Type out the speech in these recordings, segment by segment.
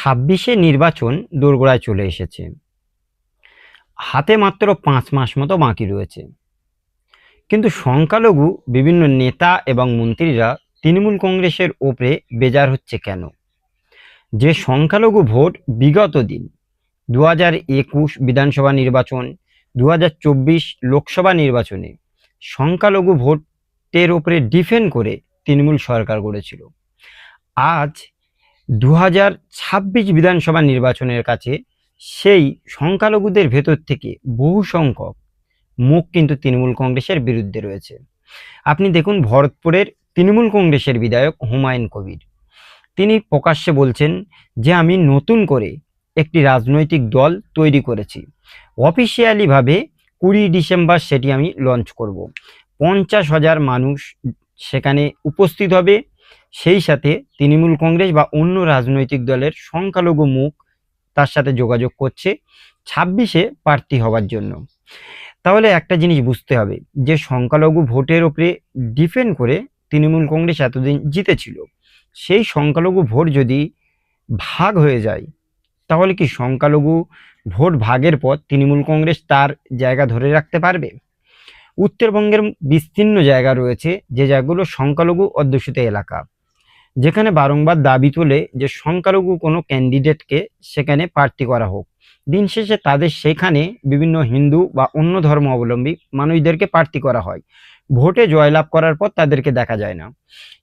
ছাব্বিশে নির্বাচন দোরগোড়ায় চলে এসেছে। হাতে মাত্র পাঁচ মাস মতো বাকি রয়েছে। কিন্তু সংখ্যালঘু, বিভিন্ন নেতা এবং মন্ত্রীরা তৃণমূল কংগ্রেসের ওপরে বেজার হচ্ছে কেন? যে সংখ্যালঘু ভোট বিগত দিন দু হাজার একুশ বিধানসভা নির্বাচন দু হাজার চব্বিশ লোকসভা নির্বাচনে সংখ্যালঘু ভোটের ওপরে ডিফেন্ড করে তৃণমূল সরকার গড়েছিল। আজ দু হাজার ছাব্বিশ বিধানসভা নির্বাচনের কাছে সেই সংখ্যালঘুদের ভেতর থেকে বহু সংখ্যক মুখ কিন্তু তৃণমূল কংগ্রেসের বিরুদ্ধে রয়েছে। আপনি দেখুন ভরতপুরের তৃণমূল কংগ্রেসের বিধায়ক হুমায়ুন কবির। তিনি প্রকাশ্যে বলছেন যে, আমি নতুন করে একটি রাজনৈতিক দল তৈরি করেছি। অফিসিয়ালিভাবে কুড়ি ডিসেম্বর সেটি আমি লঞ্চ করব। পঞ্চাশ হাজার মানুষ সেখানে উপস্থিত হবে। সেই সাথে তৃণমূল কংগ্রেস বা অন্য রাজনৈতিক দলের সংখ্যালঘু মুখ তার সাথে যোগাযোগ করছে ছাব্বিশে প্রার্থী হওয়ার জন্য। তাহলে একটা জিনিস বুঝতে হবে যে সংখ্যালঘু ভোটের ওপরে ডিপেন্ড করে তৃণমূল কংগ্রেস এতদিন জিতেছিল। সেই সংখ্যালঘু ভোট যদি ভাগ হয়ে যায়, তাহলে কি সংখ্যালঘু ভোট ভাগের পর তৃণমূল কংগ্রেস তার জায়গা ধরে রাখতে পারবে? উত্তরবঙ্গের বিস্তীর্ণ জায়গা রয়েছে যে জায়গাগুলো সংখ্যালঘু অধ্যুষিত এলাকা। যেখানে বারংবার দাবি তোলে যে সংখ্যালঘু কোনো ক্যান্ডিডেটকে সেখানে প্রার্থী করা হোক। দিন শেষে তাদের সেখানে বিভিন্ন হিন্দু বা অন্য ধর্ম অবলম্বী মানুষদেরকে প্রার্থী করা হয়। ভোটে জয়লাভ করার পর তাদেরকে দেখা যায় না।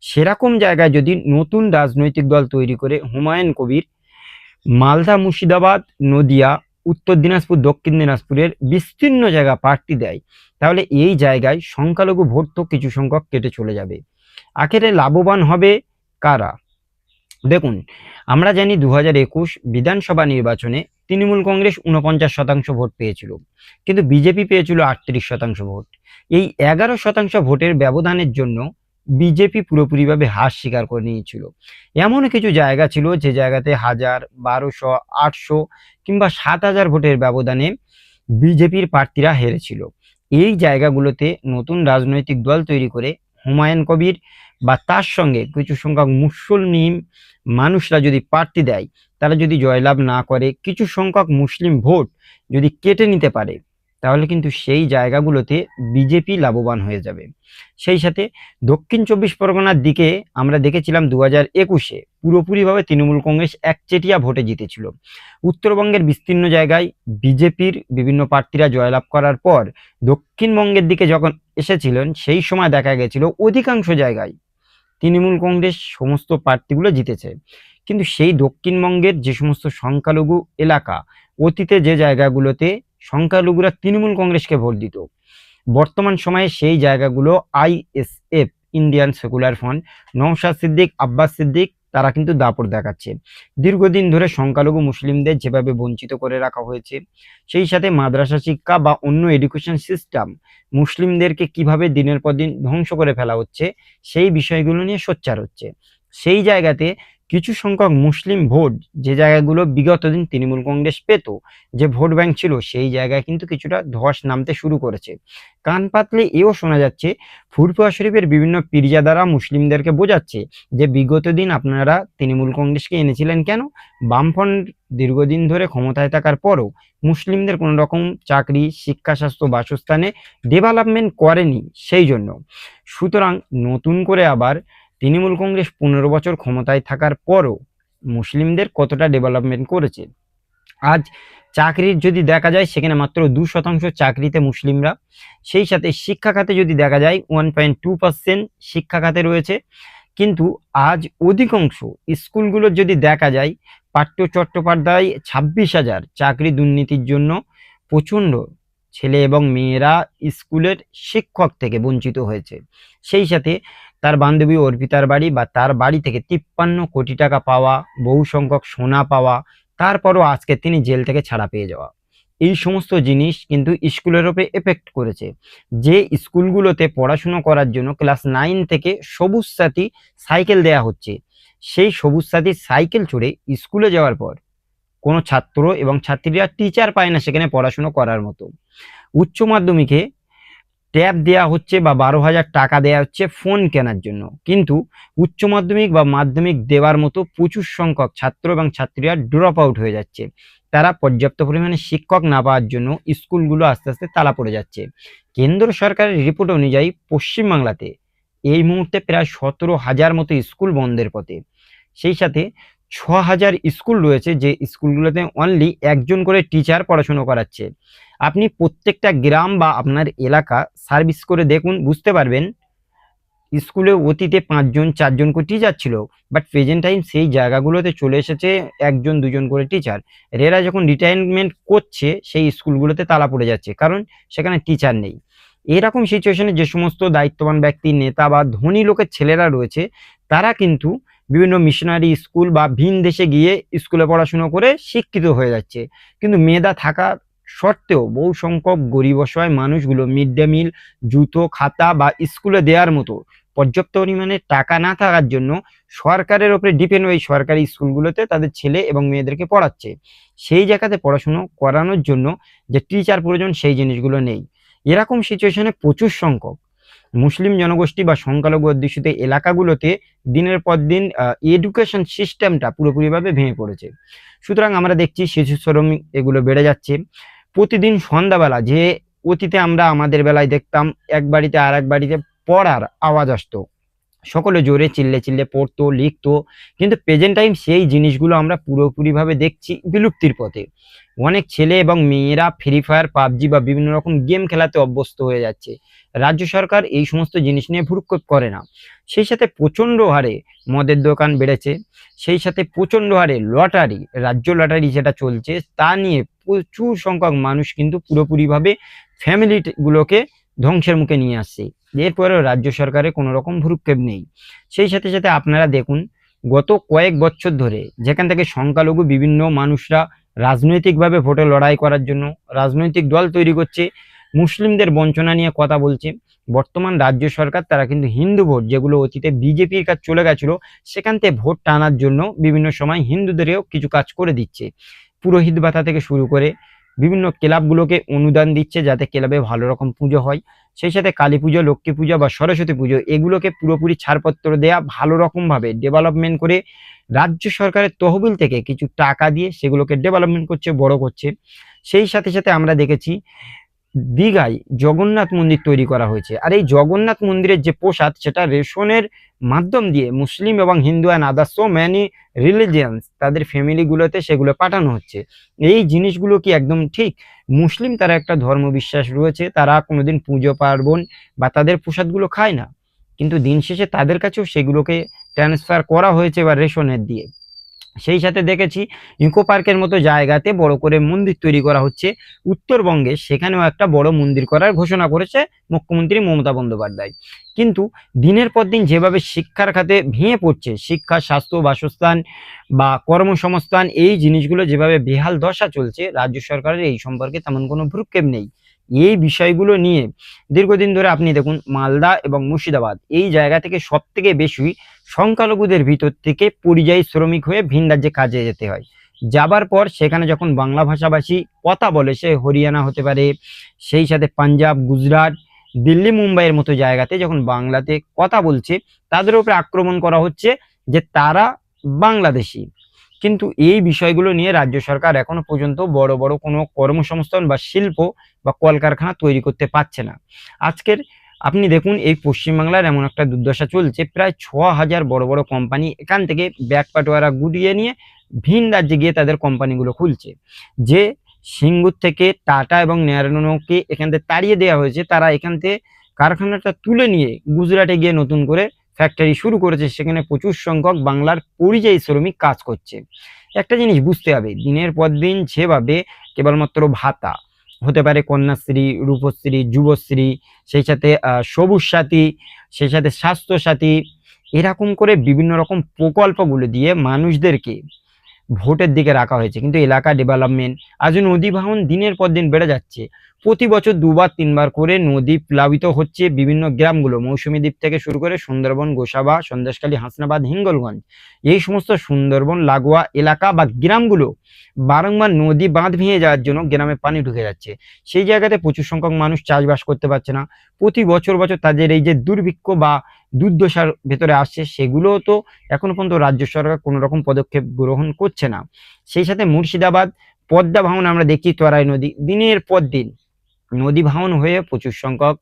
সেরকম জায়গায় যদি নতুন রাজনৈতিক দল তৈরি করে হুমায়ুন কবির, মালদা মুর্শিদাবাদ, নদিয়া, উত্তর দিনাজপুর, দক্ষিণ দিনাজপুরের বিস্তীর্ণ জায়গা প্রার্থী দেয়, তাহলে এই জায়গায় সংখ্যালঘু ভোট তো কিছু সংখ্যক কেটে চলে যাবে। আখেরে লাভবান হবে কারা? দেখুন, আমরা জানি দু একুশ বিধানসভা নির্বাচনে তৃণমূল কংগ্রেস উনপঞ্চাশ শতাংশ ভোট পেয়েছিল, কিন্তু বিজেপি পেয়েছিল আটত্রিশ শতাংশ ভোট। এই এগারো শতাংশ ভোটের ব্যবধানের জন্য বিজেপি পুরোপুরিভাবে হার স্বীকার করে নিয়েছিল। এমন কিছু জায়গা ছিল যে জায়গাতে হাজার, বারোশো, আটশো কিংবা সাত হাজার ভোটের ব্যবধানে বিজেপির প্রার্থীরা হেরেছিল। এই জায়গাগুলোতে নতুন রাজনৈতিক দল তৈরি করে হুমায়ুন কবির বা তার সঙ্গে কিছু সংখ্যক মুসলিম মানুষরা যদি প্রার্থী দেয়, তারা যদি জয়লাভ না করে, কিছু সংখ্যক মুসলিম ভোট যদি কেটে নিতে পারে তাহলে কিন্তু সেই জায়গাগুলোতে বিজেপি লাভবান হয়ে যাবে। সেই সাথে দক্ষিণ চব্বিশ পরগনার দিকে আমরা দেখেছিলাম দু হাজার একুশে পুরোপুরিভাবে তৃণমূল কংগ্রেস একচেটিয়া ভোটে জিতেছিল। উত্তরবঙ্গের বিস্তীর্ণ জায়গায় বিজেপির বিভিন্ন প্রার্থীরা জয়লাভ করার পর দক্ষিণবঙ্গের দিকে যখন এসেছিলেন, সেই সময় দেখা গেছিল অধিকাংশ জায়গায় তৃণমূল কংগ্রেস সমস্ত প্রার্থীগুলো জিতেছে। কিন্তু সেই দক্ষিণবঙ্গের যে সমস্ত সংখ্যালঘু এলাকা, অতীতে যে জায়গাগুলোতে সংখ্যালঘুরা তৃণমূল কংগ্রেসকে ভোট দিত। বর্তমান সময়ে সেই জায়গাগুলো ISF Indian secular front, Naushad Siddique, Abbas Siddique, তারা কিন্তু দাপট দেখাচ্ছে। দীর্ঘদিন ধরে সংখ্যালঘু মুসলিমদের যেভাবে বঞ্চিত করে রাখা হয়েছে, সেই সাথে মাদ্রাসা শিক্ষা বা অন্য এডুকেশন সিস্টেম মুসলিমদেরকে কীভাবে দিনের পর দিন ধ্বংস করে ফেলা হচ্ছে, সেই বিষয়গুলো নিয়ে সোচ্চার হচ্ছে। সেই জায়গাতে কিছু সংখ্যক মুসলিম ভোট যে জায়গাগুলো বিগত দিন তৃণমূল কংগ্রেস পেত, যে ভোট ব্যাংক ছিল সেই জায়গায় কিন্তু কিছুটা ধস নামতে শুরু করেছে। কান পাতলে এও শোনা যাচ্ছে, ফুরফুয়া শরীফের বিভিন্ন পিরিজা দ্বারা মুসলিমদেরকে বোঝাচ্ছে যে বিগত দিন আপনারা তৃণমূল কংগ্রেসকে এনেছিলেন কেন? বামফ্রন্ট দীর্ঘদিন ধরে ক্ষমতায় থাকার পরও মুসলিমদের কোনো রকম চাকরি, শিক্ষা, স্বাস্থ্য, বাসস্থানে ডেভেলপমেন্ট করেনি সেই জন্য। সুতরাং নতুন করে আবার তৃণমূল কংগ্রেস পনেরো বছর ক্ষমতায় থাকার পরও মুসলিমদের কতটা ডেভেলপমেন্ট করেছে? আজ চাকরির যদি দেখা যায়, সেখানে মাত্র দু শতাংশ চাকরিতে মুসলিমরা। সেই সাথে শিক্ষা খাতে যদি দেখা যায় ওয়ান পয়েন্ট টু পার্সেন্ট শিক্ষা খাতে রয়েছে। কিন্তু আজ অধিকাংশ স্কুলগুলোর যদি দেখা যায় পাঠ্য চট্টোপাধ্যায় ছাব্বিশ হাজার চাকরি দুর্নীতির জন্য প্রচণ্ড ছেলে এবং মেয়েরা স্কুলের শিক্ষক থেকে বঞ্চিত হয়েছে। সেই সাথে তার বান্ধবী অর্পিতার বাড়ি বা তার বাড়ি থেকে তিপ্পান্ন কোটি টাকা পাওয়া, বহু সংখ্যক সোনা পাওয়া, তারপরও আজকে তিনি জেল থেকে ছাড়া পেয়ে যাওয়া। এই সমস্ত জিনিস কিন্তু স্কুলের ওপরে এফেক্ট করেছে। যে স্কুলগুলোতে পড়াশুনো করার জন্য ক্লাস নাইন থেকে সবুজ সাথী সাইকেল দেয়া হচ্ছে, সেই সবুজ সাথী সাইকেল চড়ে স্কুলে যাওয়ার পর কোনো ছাত্র এবং ছাত্রীরা টিচার পায় না সেখানে পড়াশুনো করার মতো। উচ্চ মাধ্যমিকে ট্যাব দেওয়া হচ্ছে বা বারো হাজার টাকা দেওয়া হচ্ছে ফোন কেনার জন্য। কিন্তু উচ্চ মাধ্যমিক বা মাধ্যমিক দেওয়ার মতো প্রচুর সংখ্যক ছাত্র এবং ছাত্রীরা ড্রপ আউট হয়ে যাচ্ছে। তারা পর্যাপ্ত পরিমাণে শিক্ষক না পাওয়ার জন্য স্কুলগুলো আস্তে আস্তে তালা পড়ে যাচ্ছে। কেন্দ্র সরকারের রিপোর্ট অনুযায়ী পশ্চিমবাংলাতে এই মুহূর্তে প্রায় সতেরো হাজার মতো স্কুল বন্ধের পথে। সেই সাথে ছ হাজার স্কুল রয়েছে, যে স্কুলগুলোতে অনলি একজন করে টিচার পড়াশুনো করাচ্ছে। আপনি প্রত্যেকটা গ্রাম বা আপনার এলাকা সার্ভিস করে দেখুন, বুঝতে পারবেন, স্কুলে অতীতে পাঁচজন, চারজন করে টিচার ছিল বাট প্রেজেন্ট টাইম সেই জায়গাগুলোতে চলে এসেছে একজন, দুজন করে টিচার এরা যখন রিটায়ারমেন্ট করছে, সেই স্কুলগুলোতে তালা পড়ে যাচ্ছে, কারণ সেখানে টিচার নেই। এরকম সিচুয়েশনে যে সমস্ত দায়িত্ববান ব্যক্তি, নেতা বা ধনী লোকের ছেলেরা রয়েছে, তারা কিন্তু বিভিন্ন মিশনারি স্কুল বা ভিন দেশে গিয়ে স্কুলে পড়াশুনো করে শিক্ষিত হয়ে যাচ্ছে। কিন্তু মেধা থাকা সত্ত্বেও বহু সংখ্যক গরিব অসহায় মানুষগুলো মিড ডে মিল জুতো, খাতা বা স্কুলে দেওয়ার মতো পর্যাপ্ত পরিমাণে টাকা না থাকার জন্য সরকারের ওপরে ডিপেন্ড হয়ে সরকারি স্কুলগুলোতে তাদের ছেলে এবং মেয়েদেরকে পড়াচ্ছে। সেই জায়গাতে পড়াশুনো করানোর জন্য যে টিচার প্রয়োজন সেই জিনিসগুলো নেই। এরকম সিচুয়েশনে প্রচুর সংখ্যক। মুসলিম জনগোষ্ঠী বা সংখ্যালঘু অধ্যুষিত এলাকাগুলোতে দিনের পর দিন এডুকেশন সিস্টেমটা পুরোপুরিভাবে ভেঙে পড়েছে। সুতরাং আমরা দেখছি শিশু শ্রম এগুলো বেড়ে যাচ্ছে। প্রতিদিন সন্ধ্যাবেলা যে অতীতে আমরা আমাদের বেলায় দেখতাম, এক বাড়িতে আর এক বাড়িতে পড়ার আওয়াজ আসতো। সকলে জোরে চিল্লে চিল্লে পড়তো, লিখতো। কিন্তু প্রেজেন্ট টাইম সেই জিনিসগুলো আমরা পুরোপুরিভাবে দেখছি বিলুপ্তির পথে। অনেক ছেলে এবং মেয়েরা ফ্রি ফায়ার পাবজি বা বিভিন্ন রকম গেম খেলাতে অভ্যস্ত হয়ে যাচ্ছে। রাজ্য সরকার এই সমস্ত জিনিস নিয়ে ভ্রুক্ষেপ করে না। সেই সাথে প্রচণ্ড হারে মদের দোকান বেড়েছে। সেই সাথে প্রচণ্ড হারে লটারি, রাজ্য লটারি যেটা চলছে, তা নিয়ে প্রচুর সংখ্যক মানুষ কিন্তু পুরোপুরিভাবে ফ্যামিলিগুলোকে ধ্বংসের মুখে নিয়ে আসছে। এরপরেও রাজ্য সরকারের কোনো রকম ভ্রুক্ষেপ নেই। সেই সাথে সাথে আপনারা দেখুন, গত কয়েক বছর ধরে যেখান থেকে সংখ্যালঘু বিভিন্ন মানুষরা রাজনৈতিকভাবে ভোটে লড়াই করার জন্য রাজনৈতিক দল তৈরি করছে, মুসলিমদের বঞ্চনা নিয়ে কথা বলছে, বর্তমান রাজ্য সরকার তারা কিন্তু হিন্দু ভোট, যেগুলো অতীতে বিজেপির কাজ চলে গেছিল, সেখান থেকে ভোট টানার জন্য বিভিন্ন সময় হিন্দুদেরও কিছু কাজ করে দিচ্ছে। পুরোহিত ভাতা থেকে শুরু করে বিভিন্ন ক্লাবগুলোকে অনুদান দিচ্ছে যাতে ক্লাবে ভালো রকম পুজো হয়। সেই সাথে কালী পুজো, লক্ষ্মী পুজো বা সরস্বতী পুজো, এগুলোকে পুরোপুরি ছাড়পত্র দেয়া ভালো রকমভাবে ডেভেলপমেন্ট করে রাজ্য সরকারের তহবিল থেকে কিছু টাকা দিয়ে সেগুলোকে ডেভেলপমেন্ট করছে, বড় করছে। সেই সাথে সাথে আমরা দেখেছি দীঘায় জগন্নাথ মন্দির তৈরি করা হয়েছে। আর এই জগন্নাথ মন্দিরের যে প্রসাদ, সেটা রেশনের মাধ্যম দিয়ে মুসলিম এবং Hindu and other so many religions তাদের ফ্যামিলিগুলোতে সেগুলো পাঠানো হচ্ছে। এই জিনিসগুলো কি একদম ঠিক? মুসলিম তারা একটা ধর্ম বিশ্বাস রয়েছে, তারা কোনোদিন পুজো পার্বণ বা তাদের প্রসাদগুলো খায় না। কিন্তু দিন শেষে তাদের কাছেও সেগুলোকে ট্রান্সফার করা হয়েছে বা রেশনের দিয়ে। সেই সাথে দেখেছি ইকো পার্কের মতো জায়গাতে বড় করে মন্দির তৈরি করা হচ্ছে। উত্তরবঙ্গে সেখানেও একটা বড় মন্দির করার ঘোষণা করেছে মুখ্যমন্ত্রী মমতা বন্দ্যোপাধ্যায়। কিন্তু দিনের পর দিন যেভাবে শিক্ষার খাতে ভেঙে পড়ছে, শিক্ষা, স্বাস্থ্য, বাসস্থান বা কর্মসংস্থান, এই জিনিসগুলো যেভাবে বেহাল দশা চলছে, রাজ্য সরকারের এই সম্পর্কে তেমন কোনো ভ্রুক্ষেপ নেই। এই বিষয়গুলো নিয়ে দীর্ঘদিন ধরে আপনি দেখুন মালদা এবং মুর্শিদাবাদ এই জায়গা থেকে সব থেকে বেশি সংখ্যালঘুদের ভিতর থেকে পরিযায়ী শ্রমিক হয়ে ভিন রাজ্যে কাজে যেতে হয়। যাবার পর সেখানে যখন বাংলা ভাষাভাষী কথা বলে, সে হরিয়ানা হতে পারে, সেই সাথে পাঞ্জাব, গুজরাট, দিল্লি, মুম্বাইয়ের মতো জায়গাতে যখন বাংলাতে কথা বলছে, তাদের উপরে আক্রমণ করা হচ্ছে যে তারা বাংলাদেশি। কিন্তু এই বিষয়গুলো নিয়ে রাজ্য সরকার এখনও পর্যন্ত বড় বড় কোনো কর্মসংস্থান বা শিল্প বা কলকারখানা তৈরি করতে পারছে না। আজকের আপনি দেখুন এই পশ্চিমবাংলার এমন একটা দুর্দশা চলছে, প্রায় ছ হাজার বড় বড় কোম্পানি এখান থেকে ব্যাগ পাটোয়ারা গুটিয়ে নিয়ে ভিন রাজ্যে গিয়ে তাদের কোম্পানিগুলো খুলছে। যে সিঙ্গুর থেকে টাটা এবং ন্যারানোকে এখান থেকে তাড়িয়ে দেওয়া হয়েছে, তারা এখান থেকে কারখানাটা তুলে নিয়ে গুজরাটে গিয়ে নতুন করে ফ্যাক্টরি শুরু করেছে, সেখানে প্রচুর সংখ্যক বাংলার পরিযায়ী শ্রমিক কাজ করছে। একটা জিনিস বুঝতে হবে, দিনের পর দিন যেভাবে কেবলমাত্র ভাতা, হতে পারে কন্যাশ্রী, রূপশ্রী, যুবশ্রী, সেই সাথে সবুজ সাথী, সেই সাথে স্বাস্থ্য সাথী, এরকম করে বিভিন্ন রকম প্রকল্পগুলো দিয়ে মানুষদেরকে ভোটের দিকে রাখা হয়েছে। কিন্তু এলাকা ডেভেলপমেন্ট আজ নদী ভাঙন দিনের পর দিন বেড়ে যাচ্ছে। প্রতি বছর দুবার, তিনবার করে নদী প্লাবিত হচ্ছে বিভিন্ন গ্রামগুলো। মৌসুমী দ্বীপ থেকে শুরু করে সুন্দরবন, গোসাবা, সন্দেশখালী, হাসনাবাদ, হিঙ্গলগঞ্জ। এই সমস্ত সুন্দরবন, লাগোয়া এলাকা বা গ্রামগুলো বারংবার নদী বাঁধ ভেঙে যাওয়ার জন্য গ্রামে পানি ঢুকে যাচ্ছে। সেই জায়গাতে প্রচুর সংখ্যক মানুষ চাষবাস করতে পারছে না। প্রতি বছর বছর তাদের এই যে দুর্ভিক্ষ বা দুর্দশার ভেতরে আসছে, সেগুলো তো এখনও পর্যন্ত রাজ্য সরকার কোনো রকম পদক্ষেপ গ্রহণ করছে না। সেই সাথে মুর্শিদাবাদ, পদ্মা ভাঙন আমরা দেখি তরাই নদী। দিনের পর দিন নদী ভাঙন হয়ে প্রচুর সংখ্যক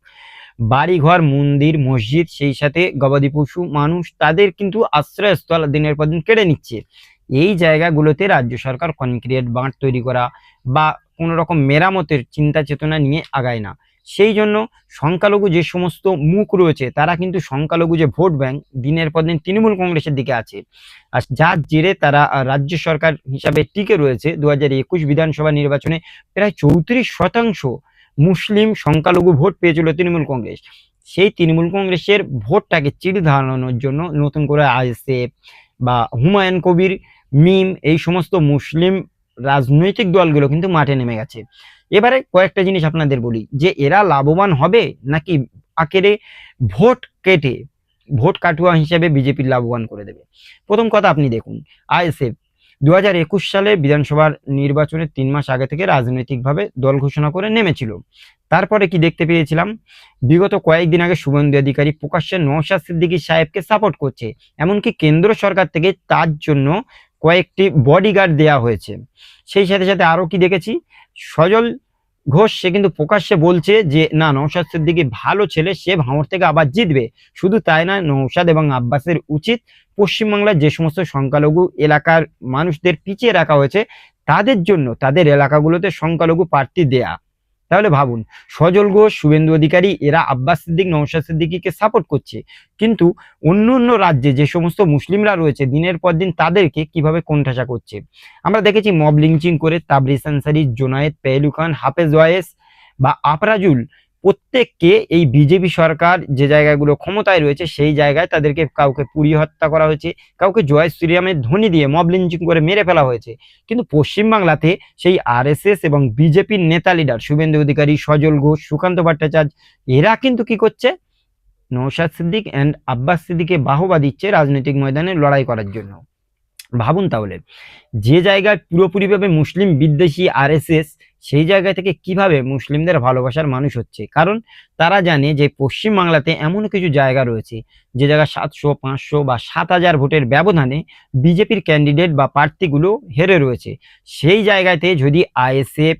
বাড়িঘর, মন্দির, মসজিদ, সেই সাথে গবাদি পশু মানুষ তাদের কিন্তু আশ্রয়স্থল দিনের পর দিন কেড়ে নিচ্ছে। এই জায়গাগুলোতে রাজ্য সরকার কনক্রিট বাঁধ তৈরি করা বা কোনো রকম মেরামতের চিন্তা চেতনা নিয়ে আগায় না। সেই জন্য সংখ্যালঘু যে সমস্ত মুখ রয়েছে, তারা কিন্তু সংখ্যালঘু যে ভোট ব্যাংক দিনের পর দিন তৃণমূল কংগ্রেসের দিকে আছে। আর যার জেরে তারা রাজ্য সরকার হিসাবে টিকে রয়েছে। দু হাজার একুশ বিধানসভা নির্বাচনে প্রায় চৌত্রিশ শতাংশ মুসলিম সংখ্যালঘু ভোট পেয়েছিল তৃণমূল কংগ্রেস। সেই তৃণমূল কংগ্রেসের ভোটটাকে চিড়ি ধারণানোর জন্য নতুন করে আইএসএফ বা হুমায়ুন কবির, মিম, এই সমস্ত মুসলিম রাজনৈতিক দলগুলো কিন্তু মাঠে নেমে গেছে। এবারে কয়েকটা জিনিস আপনাদের বলি, যে এরা লাভবান হবে নাকি আকেরে ভোট কেটে, ভোট কাটুয়া হিসেবে বিজেপির লাভবান করে দেবে? প্রথম কথা আপনি দেখুন, আইএসএফ দু হাজার একুশ সালে বিধানসভার নির্বাচনের তিন মাস আগে থেকে রাজনৈতিকভাবে দল ঘোষণা করে নেমেছিল। তারপরে কি দেখতে পেয়েছিলাম? বিগত কয়েকদিন আগে শুভেন্দু অধিকারী প্রকাশ্যে নওশাদ সিদ্দিকী সাহেবকে সাপোর্ট করছে, এমনকি কেন্দ্র সরকার থেকে তার জন্য কয়েকটি বডিগার্ড দেয়া হয়েছে। সেই সাথে সাথে আরও কি দেখেছি? সজল ঘোষ, সে কিন্তু প্রকাশ্যে বলছে যে, না নৌসাদ সিদ্দিকি ভালো ছেলে, সে ভাঙর থেকে আবার জিতবে। শুধু তাই না নৌসাদ এবং আব্বাসের উচিত পশ্চিমবাংলার যে সমস্ত সংখ্যালঘু এলাকার মানুষদের পিছিয়ে রাখা হয়েছে, তাদের জন্য, তাদের এলাকাগুলোতে সংখ্যালঘু প্রার্থী দেয়া। তাহলে ভাবুন, সজল ঘোষ, শুভেন্দু অধিকারী, এরা আব্বাস সিদ্দিক নৌশাদ সিদ্দিকীকে সাপোর্ট করছে। কিন্তু অন্য অন্য রাজ্যে যে সমস্ত মুসলিমরা রয়েছে, দিনের পর দিন তাদেরকে কীভাবে কোণঠাসা করছে? আমরা দেখেছি মব লিঞ্চিং করে তাবরিস আনসারি, জোনায়েদ, পেহলু খান, হাফেজ ওয়েস বা আফরাজুল প্রত্যেককে এই বিজেপি সরকার যে জায়গাগুলো ক্ষমতায় রয়েছে, সেই জায়গায় তাদেরকে কাউকে পুড়িয়ে হত্যা করা হয়েছে, কাউকে জয় শ্রীরামের ধ্বনি দিয়ে মব করে মেরে ফেলা হয়েছে। কিন্তু পশ্চিমবাংলাতে সেই আরএসএস এবং বিজেপির নেতা লিডার শুভেন্দু অধিকারী, সজল ঘোষ, সুকান্ত ভট্টাচার্য, এরা কিন্তু কি করছে? নৌশাদ সিদ্দিক অ্যান্ড আব্বাস সিদ্দিকে বাহবা দিচ্ছে রাজনৈতিক ময়দানে লড়াই করার জন্য। ভাবুন তাহলে, যে জায়গায় পুরোপুরিভাবে মুসলিম বিদ্বেষী আরএসএস সেই জায়গা থেকে কীভাবে মুসলিমদের ভালোবাসার মানুষ হচ্ছে? কারণ তারা জানে যে পশ্চিম বাংলাতে এমন কিছু জায়গা রয়েছে, যে জায়গা সাতশো, পাঁচশো বা সাত হাজার ভোটের ব্যবধানে বিজেপির ক্যান্ডিডেট বা প্রার্থীগুলো হেরে রয়েছে। সেই জায়গাতে যদি আইএসএফ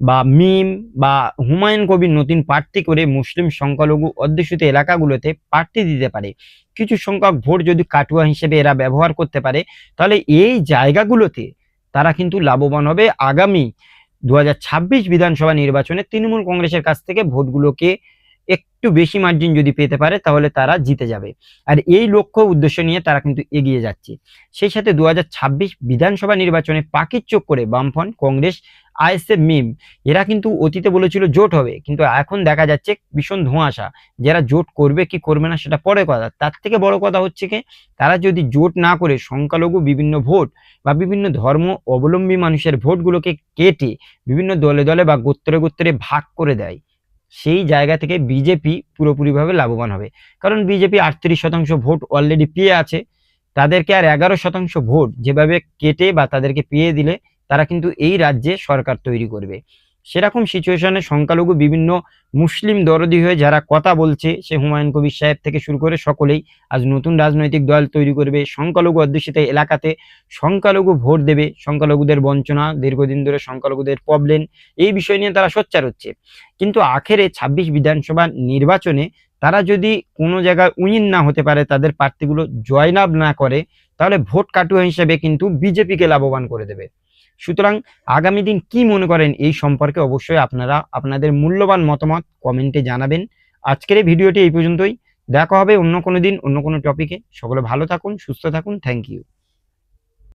বা মিম বা হুমায়ুন কবির নতুন প্রার্থী করে মুসলিম সংখ্যালঘু অধ্যুষিত এলাকাগুলোতে প্রার্থী দিতে পারে, কিছু সংখ্যক ভোট যদি কাটুয়া হিসেবে এরা ব্যবহার করতে পারে, তাহলে এই জায়গাগুলোতে তারা কিন্তু লাভবান হবে আগামী দু হাজার ছাব্বিশ বিধানসভা নির্বাচনে তৃণমূল কংগ্রেসের কাছ থেকে ভোটগুলোকে একটু বেশি মার্জিন যদি পেতে পারে, তাহলে তারা জিতে যাবে। আর এই লক্ষ্য উদ্দেশ্য নিয়ে তারা কিন্তু এগিয়ে যাচ্ছে। সেই সাথে দু হাজার ছাব্বিশ বিধানসভা নির্বাচনে পাকির চোখ করে বামফ্রন্ট কংগ্রেস, আইএসএফ, মিম, এরা কিন্তু অতীতে বলেছিল জোট হবে। কিন্তু এখন দেখা যাচ্ছে ভীষণ ধোঁয়াশা। যারা জোট করবে কি করবে না সেটা পরে কথা। তার থেকে বড় কথা হচ্ছে কি, তারা যদি জোট না করে সংখ্যালঘু বিভিন্ন ভোট বা বিভিন্ন ধর্ম অবলম্বী মানুষের ভোটগুলোকে কেটে বিভিন্ন দলে দলে বা গোত্রে গোত্রে ভাগ করে দেয় সেই জায়গা থেকে বিজেপি পুরোপুরিভাবে লাভবান হবে। কারণ বিজেপি আটত্রিশ শতাংশ ভোট অলরেডি পেয়ে আছে। তাদেরকে আর এগারো শতাংশ ভোট যেভাবে কেটে বা তাদেরকে পেয়ে দিলে তারা কিন্তু এই রাজ্যে সরকার তৈরি করবে। সেরকম সিচুয়েশনে সংখ্যালঘু বিভিন্ন মুসলিম দরদি হয়ে যারা কথা বলছে, সে হুমায়ুন কবির সাহেব থেকে শুরু করে সকলেই আজ নতুন রাজনৈতিক দল তৈরি করবে, সংখ্যালঘু অধ্যুষিত এলাকাতে সংখ্যালঘু ভোট দেবে, সংখ্যালঘুদের বঞ্চনা, দীর্ঘদিন ধরে সংখ্যালঘুদের প্রবলেম এই বিষয় নিয়ে তারা সোচ্চার হচ্ছে। কিন্তু আখেরে ছাব্বিশ বিধানসভা নির্বাচনে তারা যদি কোনো জায়গায় উইন না হতে পারে, তাদের প্রার্থীগুলো জয়লাভ না করে, তাহলে ভোট কাটুয়া হিসেবে কিন্তু বিজেপিকে লাভবান করে দেবে। সুতরাং আগামী দিন কি মনে করেন এই সম্পর্কে অবশ্যই আপনারা আপনাদের মূল্যবান মতামত কমেন্টে জানাবেন। আজকের এই ভিডিওটি এই পর্যন্তই। দেখা হবে অন্য কোনো দিন, অন্য কোনো টপিকে। সকলে ভালো থাকুন, সুস্থ থাকুন। Thank you.